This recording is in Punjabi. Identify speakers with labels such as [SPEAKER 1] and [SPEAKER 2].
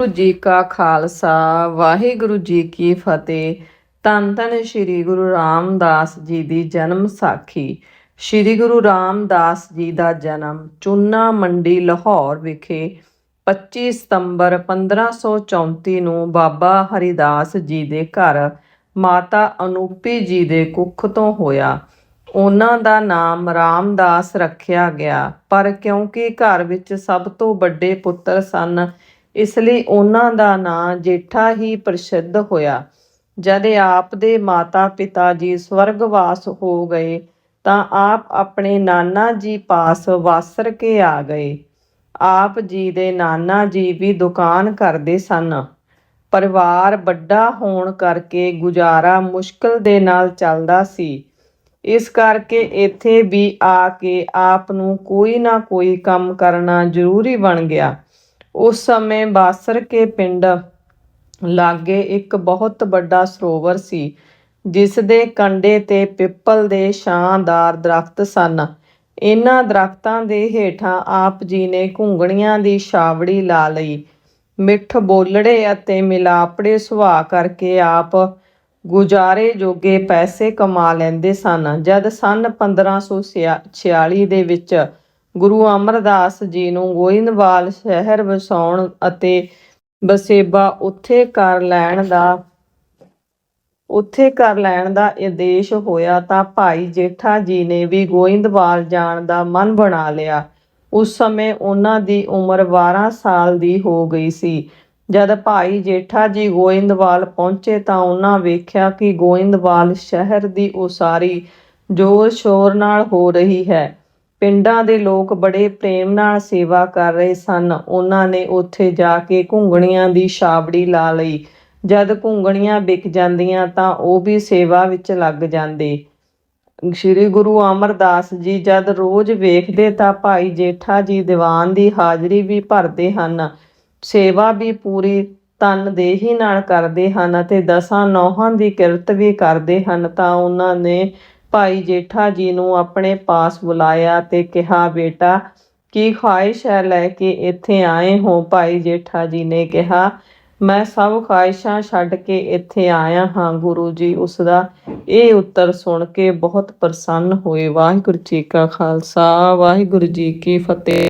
[SPEAKER 1] ਵਾਹਿਗੁਰੂ ਜੀ ਕਾ ਖਾਲਸਾ, ਵਾਹਿਗੁਰੂ ਜੀ ਕੀ ਫਤਿਹ। ਧੰਨ ਧੰਨ ਸ੍ਰੀ ਗੁਰੂ ਰਾਮਦਾਸ ਜੀ ਦੀ ਜਨਮ ਸਾਖੀ। ਸ੍ਰੀ ਗੁਰੂ ਰਾਮਦਾਸ ਜੀ ਦਾ ਜਨਮ ਚੂਨਾ ਮੰਡੀ, ਲਾਹੌਰ ਵਿਖੇ 25 ਸਤੰਬਰ 1534 ਨੂੰ ਬਾਬਾ ਹਰੀਦਾਸ ਜੀ ਦੇ ਘਰ ਮਾਤਾ ਅਨੂਪੀ ਜੀ ਦੇ ਕੁੱਖ ਤੋਂ ਹੋਇਆ। ਉਹਨਾਂ ਦਾ ਨਾਮ ਰਾਮਦਾਸ ਰੱਖਿਆ ਗਿਆ, ਪਰ ਕਿਉਂਕਿ ਘਰ ਵਿੱਚ ਸਭ ਤੋਂ ਵੱਡੇ ਪੁੱਤਰ ਸਨ ਇਸ ਲਈ ਉਹਨਾਂ ਦਾ ਨਾਂ ਜੇਠਾ ਹੀ ਪ੍ਰਸਿੱਧ ਹੋਇਆ। ਜਦ ਆਪ ਦੇ ਮਾਤਾ ਪਿਤਾ ਜੀ ਸਵਰਗਵਾਸ ਹੋ ਗਏ, ਤਾਂ ਆਪ ਆਪਣੇ ਨਾਨਾ ਜੀ ਪਾਸ ਵਾਸਰ ਕੇ ਆ ਗਏ। ਆਪ ਜੀ ਦੇ ਨਾਨਾ ਜੀ ਵੀ ਦੁਕਾਨ ਕਰਦੇ ਸਨ। ਪਰਿਵਾਰ ਵੱਡਾ ਹੋਣ ਕਰਕੇ ਗੁਜ਼ਾਰਾ ਮੁਸ਼ਕਲ ਦੇ ਨਾਲ ਚੱਲਦਾ ਸੀ। ਇਸ ਕਰਕੇ ਇੱਥੇ ਵੀ ਆ ਕੇ ਆਪ ਨੂੰ ਕੋਈ ਨਾ ਕੋਈ ਕੰਮ ਕਰਨਾ ਜ਼ਰੂਰੀ ਬਣ ਗਿਆ। ਉਸ ਸਮੇਂ ਬਾਸਰ ਕੇ ਪਿੰਡ ਲਾਗੇ ਇੱਕ ਬਹੁਤ ਵੱਡਾ ਸਰੋਵਰ ਸੀ ਜਿਸ ਦੇ ਕੰਢੇ ਤੇ ਪਿੱਪਲ ਦੇ ਸ਼ਾਨਦਾਰ ਦਰਖਤ ਸਨ। ਇਹਨਾਂ ਦਰਖਤਾਂ ਦੇ ਹੇਠਾਂ ਆਪ ਜੀ ਨੇ ਘੁੰਗਣੀਆਂ ਦੀ ਛਾਵੜੀ ਲਾ ਲਈ। ਮਿੱਠ ਬੋਲੜੇ ਅਤੇ ਮਿਲਾਪੜੇ ਸੁਭਾਅ ਕਰਕੇ ਆਪ ਗੁਜ਼ਾਰੇ ਜੋਗੇ ਪੈਸੇ ਕਮਾ ਲੈਂਦੇ ਸਨ। ਜਦ ਸੰਨ 1546 ਦੇ ਵਿੱਚ ਗੁਰੂ ਅਮਰਦਾਸ ਜੀ ਨੂੰ ਗੋਇੰਦਵਾਲ ਸ਼ਹਿਰ ਵਸਾਉਣ ਅਤੇ ਬਸੇਬਾ ਉੱਥੇ ਕਰ ਲੈਣ ਦਾ, ਉੱਥੇ ਕਰ ਲੈਣ ਦਾ ਆਦੇਸ਼ ਹੋਇਆ ਤਾਂ ਭਾਈ ਜੇਠਾ ਜੀ ਨੇ ਵੀ ਗੋਇੰਦਵਾਲ ਜਾਣ ਦਾ ਮਨ ਬਣਾ ਲਿਆ। ਉਸ ਸਮੇਂ ਉਹਨਾਂ ਦੀ ਉਮਰ 12 ਸਾਲ ਦੀ ਹੋ ਗਈ ਸੀ। ਜਦ ਭਾਈ ਜੇਠਾ ਜੀ ਗੋਇੰਦਵਾਲ ਪਹੁੰਚੇ ਤਾਂ ਉਹਨਾਂ ਵੇਖਿਆ ਕਿ ਗੋਇੰਦਵਾਲ ਸ਼ਹਿਰ ਦੀ ਉਸਾਰੀ ਜ਼ੋਰ ਸ਼ੋਰ ਨਾਲ ਹੋ ਰਹੀ ਹੈ। ਪਿੰਡਾਂ ਦੇ ਲੋਕ ਬੜੇ ਪ੍ਰੇਮ ਨਾਲ ਸੇਵਾ ਕਰ ਰਹੇ ਸਨ। ਉਹਨਾਂ ਨੇ ਉੱਥੇ ਜਾ ਕੇ ਘੁੰਗਣੀਆਂ ਦੀ ਛਾਬੜੀ ਲਾ ਲਈ। ਜਦ ਘੁੰਗਣੀਆਂ ਵਿਕ ਜਾਂਦੀਆਂ ਤਾਂ ਉਹ ਵੀ ਸੇਵਾ ਵਿੱਚ ਲੱਗ ਜਾਂਦੇ। ਸ੍ਰੀ ਗੁਰੂ ਅਮਰਦਾਸ ਜੀ ਜਦ ਰੋਜ਼ ਵੇਖਦੇ ਤਾਂ ਭਾਈ ਜੇਠਾ ਜੀ ਦੀਵਾਨ ਦੀ ਹਾਜ਼ਰੀ ਵੀ ਭਰਦੇ ਹਨ। ਸੇਵਾ ਵੀ ਪੂਰੀ ਤਨਦੇਹੀ ਨਾਲ ਕਰਦੇ ਹਨ ਅਤੇ ਦਸਾਂ ਨੌਹਾਂ ਦੀ ਕਿਰਤ ਵੀ ਕਰਦੇ ਹਨ ਤਾਂ ਉਹਨਾਂ ਨੇ ਭਾਈ ਜੇਠਾ ਜੀ ਨੂੰ ਆਪਣੇ ਪਾਸ ਬੁਲਾਇਆ ਤੇ ਕਿਹਾ, ਬੇਟਾ, ਕੀ ਖੁਆਇਸ਼ ਹੈ ਲੈ ਕੇ ਇੱਥੇ ਆਏ ਹੋ? ਭਾਈ ਜੇਠਾ ਜੀ ਨੇ ਕਿਹਾ, ਮੈਂ ਸਭ ਖੁਆਇਸ਼ਾਂ ਛੱਡ ਕੇ ਇੱਥੇ ਆਇਆ ਹਾਂ, ਗੁਰੂ ਜੀ। ਉਸ ਦਾ ਇਹ ਉੱਤਰ ਸੁਣ ਕੇ ਬਹੁਤ ਪ੍ਰਸੰਨ ਹੋਏ। ਵਾਹਿਗੁਰੂ ਜੀ ਕਾ ਖਾਲਸਾ, ਵਾਹਿਗੁਰੂ ਜੀ ਕੀ ਫਤਿਹ।